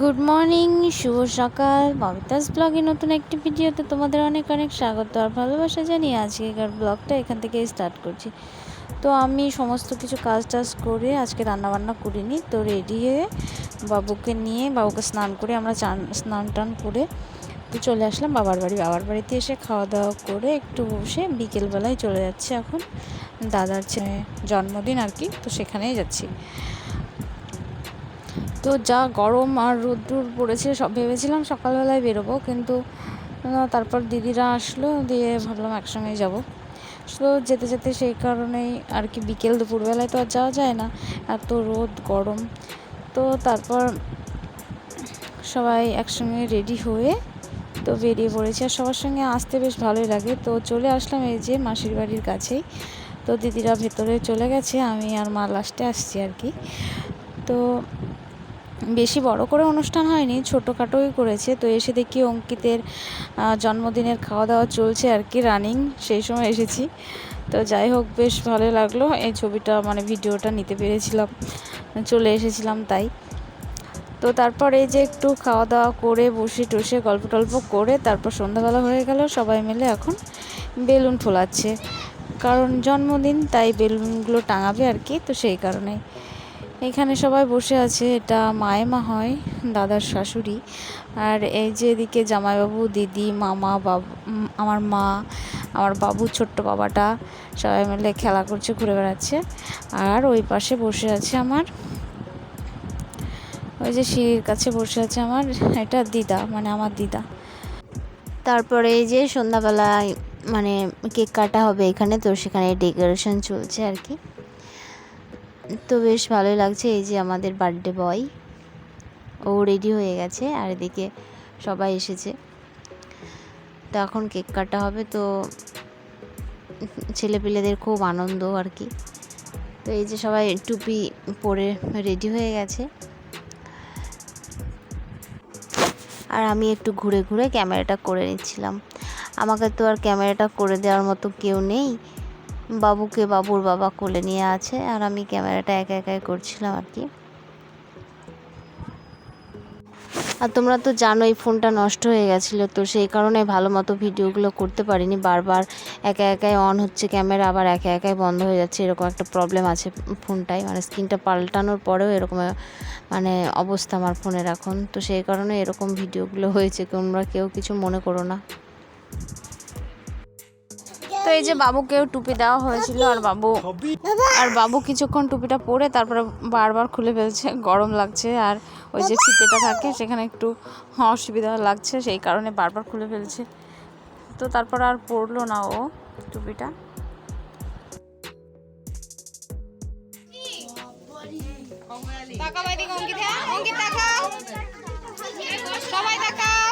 Good morning শুভ সকাল। ববিতাস ব্লগে নতুন একটি ভিডিওতে তোমাদের অনেক অনেক স্বাগত আর ভালোবাসা জানিয়ে আজকেকার ব্লগটা এখান থেকে স্টার্ট করছি। তো আমি সমস্ত কিছু কাজ টাজ করে আজকে রান্নাবান্না করিনি, তো রেডি হয়ে বাবুকে নিয়ে বাবুকে স্নান করে আমরা চান, স্নান টান করে তো চলে আসলাম বাবার বাড়ি। বাবার বাড়িতে এসে খাওয়া দাওয়া করে একটু বসে বিকেলবেলায় চলে যাচ্ছে এখন। দাদার ছেলে জন্মদিন আর কি, তো সেখানেই যাচ্ছি। তো যা গরম আর রোদ্দুর পড়েছে, সব ভেবেছিলাম সকালবেলায় বেরোবো, কিন্তু তারপর দিদিরা আসলো, দিয়ে ভাবলাম একসঙ্গে যাব। তো যেতে যেতে সেই কারণেই আর কি বিকেল দুপুরবেলায় তো আর যাওয়া যায় না, এত রোদ, গরম। তো তারপর সবাই একসঙ্গে রেডি হয়ে তো বেরিয়ে পড়েছি। আর সবার সঙ্গে আসতে বেশ ভালোই লাগে। তো চলে আসলাম এই যে মাসির বাড়ির কাছেই। তো দিদিরা ভেতরে চলে গেছে, আমি আর মা লাস্টে আসছি আর কি। তো বেশি বড় করে অনুষ্ঠান হয়নি, ছোটোখাটোই করেছে। তো এসে দেখি অঙ্কিতের জন্মদিনের খাওয়া দাওয়া চলছে আর কি রানিং সেই সময় এসেছি। তো যাই হোক, বেশ ভালো লাগল। এই ছবিটা মানে ভিডিওটা নিতে পেরেছিলাম, চলে এসেছিলাম তাই। তো তারপর এই যে একটু খাওয়া দাওয়া করে বসে টসে গল্প টল্প করে তারপর সন্ধ্যাবেলা হয়ে গেল, সবাই মিলে এখন বেলুন ফোলাচ্ছে। কারণ জন্মদিন, তাই বেলুনগুলো টাঙাবে আর কি, তো সেই কারণেই। এখানে সবাই বসে আছে। এটা মায়েমা হয়, দাদার শাশুড়ি। আর এই যে এদিকে জামাইবাবু, দিদি, মামা, বাবু আমার মা, আমার বাবু, ছোট্ট বাবাটা সবাই মিলে খেলা করছে, ঘুরে বেড়াচ্ছে। আর ওই পাশে বসে আছে আমার, ওই যে সিঁড়ির কাছে বসে আছে আমার, এটা দিদা মানে আমার দিদা। তারপরে এই যে সন্ধ্যাবেলায় মানে কেক কাটা হবে এখানে, তো সেখানে ডেকোরেশন চলছে আর কি। তো বেশ ভালোই লাগছে, এই যে আমাদের বার্থডে বয় ও রেডি হয়ে গেছে আর এদিকে সবাই এসেছে। তো এখন কেক কাটা হবে, তো ছেলেপিলেদের খুব আনন্দ আর কি। তো এই যে সবাই টুপি পরে রেডি হয়ে গেছে। আর আমি একটু ঘুরে ঘুরে ক্যামেরাটা করে নিচ্ছিলাম। আমাকে তো আর ক্যামেরাটা করে দেওয়ার মতো কেউ নেই। বাবুকে বাবুর বাবা কোলে নিয়ে আছে আর আমি ক্যামেরাটা একা একাই করছিলাম আর কি। আর তোমরা তো জানোই ফোনটা নষ্ট হয়ে গেছিল, তো সেই কারণে ভালো মতো ভিডিওগুলো করতে পারিনি। বারবার একা একাই অন হচ্ছে ক্যামেরা, আবার একা একাই বন্ধ হয়ে যাচ্ছে, এরকম একটা প্রবলেম আছে ফোনটায় মানে স্ক্রিনটা পাল্টানোর পরেও এরকম মানে অবস্থা আমার ফোনের এখন। তো সেই কারণে এরকম ভিডিওগুলো হয়েছে, তোমরা কেউ কিছু মনে করো না। তো এই যে বাবুকেও টুপি দেওয়া হয়েছিল আর বাবু আর বাবু কিছুক্ষণ টুপিটা পরে তারপরে বারবার খুলে ফেলছে, গরম লাগছে আর ওই যে ফিতেটা থাকে সেখানে একটু অসুবিধা লাগছে, সেই কারণে বারবার খুলে ফেলছে। তো তারপর আর পরলো না ও টুপিটা। হ্যাঁ সবাই তাকাও।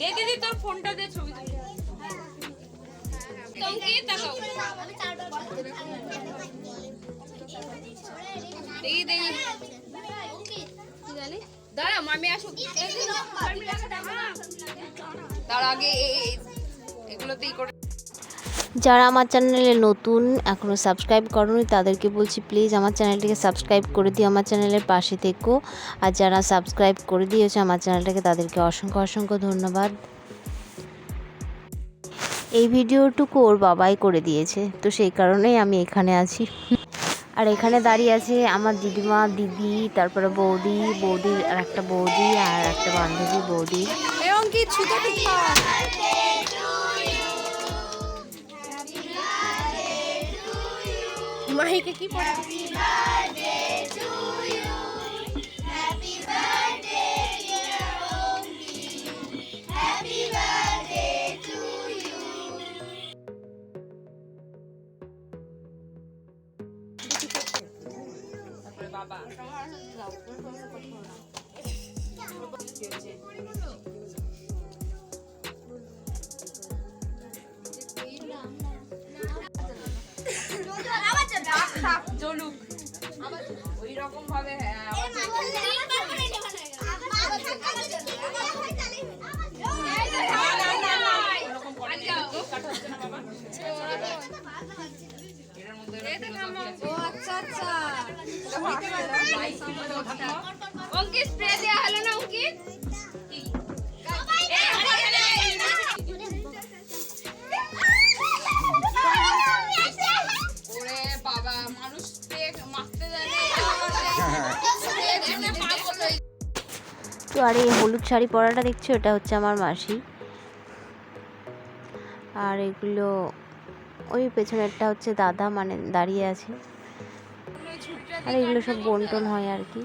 দে দিদি তোর ফোনটা দে, ছবি দেখি দেখি। দাঁড়া, মামি আসুক। দাঁড়া। আগে এগুলোতেই করে যারা আমার চ্যানেলে নতুন এখনও সাবস্ক্রাইব করনি, তাদেরকে বলছি প্লিজ আমার চ্যানেলটিকে সাবস্ক্রাইব করে দিও, আমার চ্যানেলের পাশে থেকো। আর যারা সাবস্ক্রাইব করে দিয়েছে আমার চ্যানেলটাকে, তাদেরকে অসংখ্য অসংখ্য ধন্যবাদ। এই ভিডিওটুকু ওর বাবাই করে দিয়েছে, তো সেই কারণেই আমি এখানে আছি। আর এখানে দাঁড়িয়ে আছে আমার দিদিমা, দিদি, তারপরে বৌদি, বৌদির আর একটা বৌদি আর একটা বান্ধবী বৌদি। মাহিকে কি পড়া আচ্ছা আচ্ছা অঙ্কিত স্প্রে দেওয়া হলো না অঙ্কিত? বাবা মানুষ স্প্রে তো আর এই হলুদ শাড়ি পরাটা দেখছি? এটা হচ্ছে আমার মাসি। আর এগুলো ওই পেছনেরটা হচ্ছে দাদা মানে দাঁড়িয়ে আছে। আর এগুলো সব বন্টন হয় আর কি।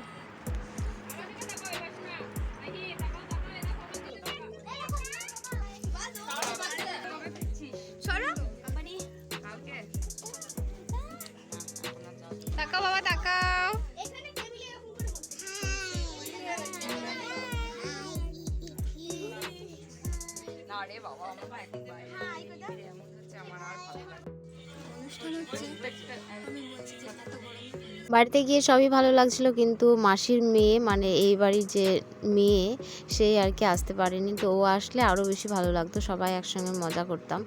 বাবা বাবা আমার আমার আর ভালো বাড়িতে গিয়ে সবই ভালো লাগছিল কিন্তু মাসির মেয়ে মানে এই বাড়ির যে মেয়ে সে আর কি আসতে পারেনি। তো ও আসলে আরও বেশি ভালো লাগতো সবাই একসঙ্গে মজা করতাম।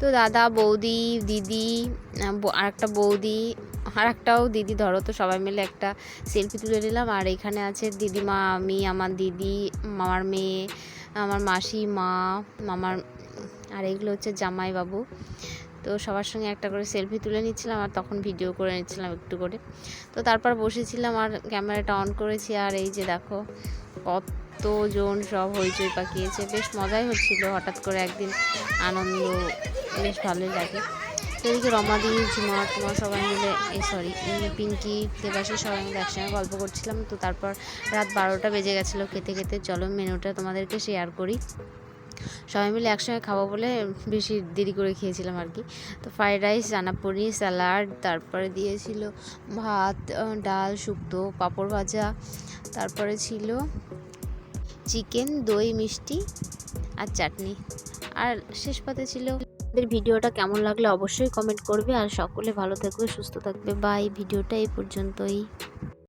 তো দাদা বৌদি দিদি আর একটা বৌদি আর একটাও দিদি ধরো তো সবাই মিলে একটা সেলফি তুলে নিলাম। আর এখানে আছে দিদিমা আমি আমার দিদি মামার মেয়ে আমার মাসি, মা, মামার, আর এগুলো হচ্ছে জামাইবাবু। তো সবার সঙ্গে একটা করে সেলফি তুলে নিচ্ছিলাম আর তখন ভিডিও করে নিচ্ছিলাম একটু করে। তো তারপর বসেছিলাম আর ক্যামেরাটা অন করেছি আর এই যে দেখো, কতজন সব হইচই পাকিয়েছে। বেশ মজাই হচ্ছিল হঠাৎ করে একদিন। আনন্দ বেশ ভালোই লাগে। তো এদিকে রমাদি, ঝুমা, তোমার সবাই মিলে, এই সরি পিঙ্কি দেবাসী সবাই মিলে একসঙ্গে গল্প করছিলাম। তো তারপর রাত বারোটা বেজে গেছিল খেতে খেতে। চলো মেনুটা তোমাদেরকে শেয়ার করি। সবাই মিলে একসঙ্গে খাব বলে বেশি দেরি করে খেয়েছিলাম আর কি। তো ফ্রাইড রাইস চানাপুরি স্যালাড তারপরে দিয়েছিল ভাত ডাল, শুক্তো, পাঁপড় ভাজা। তারপরে ছিল চিকেন, দই, মিষ্টি আর চাটনি। আর শেষ পাতে ছিল আমাদের ভিডিওটা কেমন লাগলে অবশ্যই কমেন্ট করবে। আর সকলে ভালো থাকবে, সুস্থ থাকবে। বাই ভিডিওটা এই পর্যন্তই।